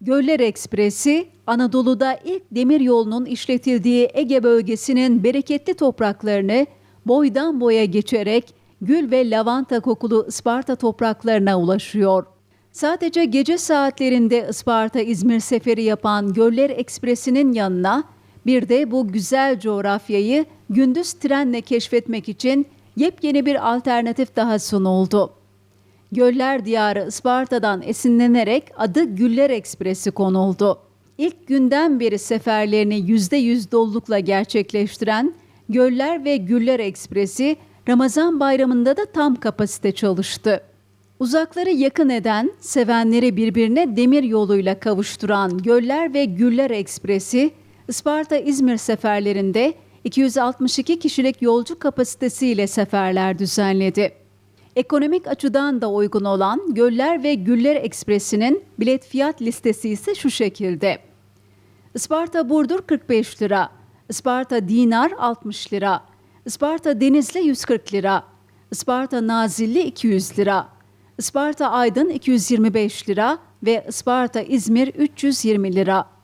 Göller Ekspresi, Anadolu'da ilk demir yolunun işletildiği Ege bölgesinin bereketli topraklarını boydan boya geçerek gül ve lavanta kokulu Isparta topraklarına ulaşıyor. Sadece gece saatlerinde Isparta-İzmir seferi yapan Göller Ekspresi'nin yanına bir de bu güzel coğrafyayı gündüz trenle keşfetmek için yepyeni bir alternatif daha sunuldu. Göller Diyarı Isparta'dan esinlenerek adı Güller Ekspresi konuldu. İlk günden beri seferlerini %100 dolulukla gerçekleştiren Göller ve Güller Ekspresi Ramazan bayramında da tam kapasite çalıştı. Uzakları yakın eden, sevenleri birbirine demir yoluyla kavuşturan Göller ve Güller Ekspresi, Isparta-İzmir seferlerinde 262 kişilik yolcu kapasitesiyle seferler düzenledi. Ekonomik açıdan da uygun olan Göller ve Güller Ekspresi'nin bilet fiyat listesi ise şu şekilde. Isparta Burdur 45 lira, Isparta Dinar 60 lira, Isparta Denizli 140 lira, Isparta Nazilli 200 lira, Isparta Aydın 225 lira ve Isparta İzmir 320 lira.